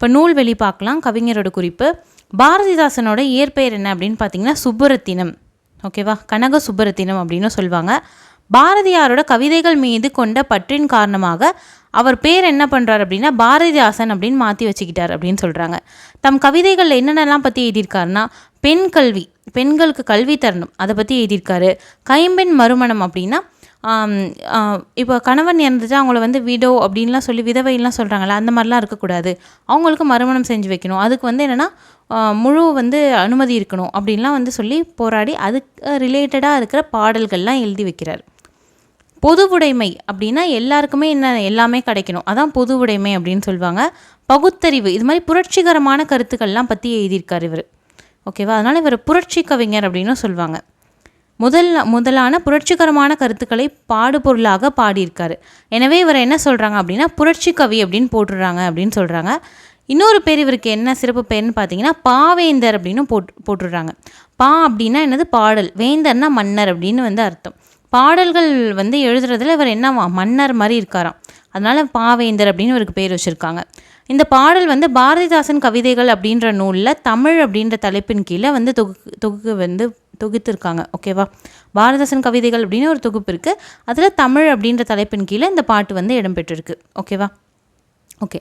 இப்போ நூல் வெளி பார்க்கலாம். கவிஞரோட குறிப்பு. பாரதிதாசனோட இயற்பெயர் என்ன அப்படின்னு பார்த்தீங்கன்னா சுப்புரத்தினம் ஓகேவா கனக சுப்புரத்தினம் அப்படின்னு சொல்லுவாங்க. பாரதியாரோட கவிதைகள் மீது கொண்ட பற்றின் காரணமாக அவர் பேர் என்ன பண்ணுறார் அப்படின்னா பாரதிதாசன் அப்படின்னு மாற்றி வச்சுக்கிட்டார் அப்படின்னு சொல்கிறாங்க தம் கவிதைகளில் என்னென்னலாம் பற்றி எழுதியிருக்காருன்னா பெண் கல்வி பெண்களுக்கு கல்வி தரணும் அதை பற்றி எழுதியிருக்காரு. கைம்பெண் மறுமணம் அப்படின்னா இப்போ கணவன் இறந்துட்டு அவங்கள வந்து விடோ அப்படின்லாம் சொல்லி விதவைலாம் சொல்கிறாங்களே அந்த மாதிரிலாம் இருக்கக்கூடாது. அவங்களுக்கு மறுமணம் செஞ்சு வைக்கணும். அதுக்கு வந்து என்னென்னா முழு வந்து அனுமதி இருக்கணும் அப்படின்லாம் வந்து சொல்லி போராடி அதுக்கு ரிலேட்டடாக இருக்கிற பாடல்கள்லாம் எழுதி வைக்கிறார். பொதுவுடைமை அப்படின்னா எல்லாருக்குமே என்ன எல்லாமே கிடைக்கணும். அதான் பொதுவுடைமை அப்படின்னு சொல்லுவாங்க. பகுத்தறிவு இது மாதிரி புரட்சிகரமான கருத்துக்கள்லாம் பற்றி எழுதியிருக்கார் இவர். ஓகேவா? அதனால் இவர் புரட்சி கவிஞர் அப்படின்னு சொல்லுவாங்க. முதல் முதலான புரட்சிகரமான கருத்துக்களை பாடுபொருளாக பாடியிருக்காரு. எனவே இவர் என்ன சொல்கிறாங்க அப்படின்னா புரட்சி கவி அப்படின்னு போட்டுடுறாங்க அப்படின்னு சொல்கிறாங்க இன்னொரு பேர் இவருக்கு என்ன சிறப்பு பேர்னு பார்த்தீங்கன்னா பாவேந்தர் அப்படின்னு போட்டு போட்டுடுறாங்க பா அப்படின்னா என்னது? பாடல். வேந்தர்னா மன்னர் அப்படின்னு வந்து அர்த்தம். பாடல்கள் வந்து எழுதுறதுல இவர் என்ன மன்னர் மாதிரி இருக்காராம். அதனால் பாவேந்தர் அப்படின்னு இவருக்கு பேர் வச்சுருக்காங்க. இந்த பாடல் வந்து பாரதிதாசன் கவிதைகள் அப்படின்ற நூலில் தமிழ் அப்படின்ற தலைப்பின் கீழே வந்து தொகு தொகுக்கு வந்து தொகுத்திருக்காங்க. ஓகேவா பாரதிதாசன் கவிதைகள் அப்படின்னு ஒரு தொகுப்பு இருக்குது அதில் தமிழ் அப்படின்ற தலைப்பின் கீழே இந்த பாட்டு வந்து இடம்பெற்றிருக்கு. ஓகேவா ஓகே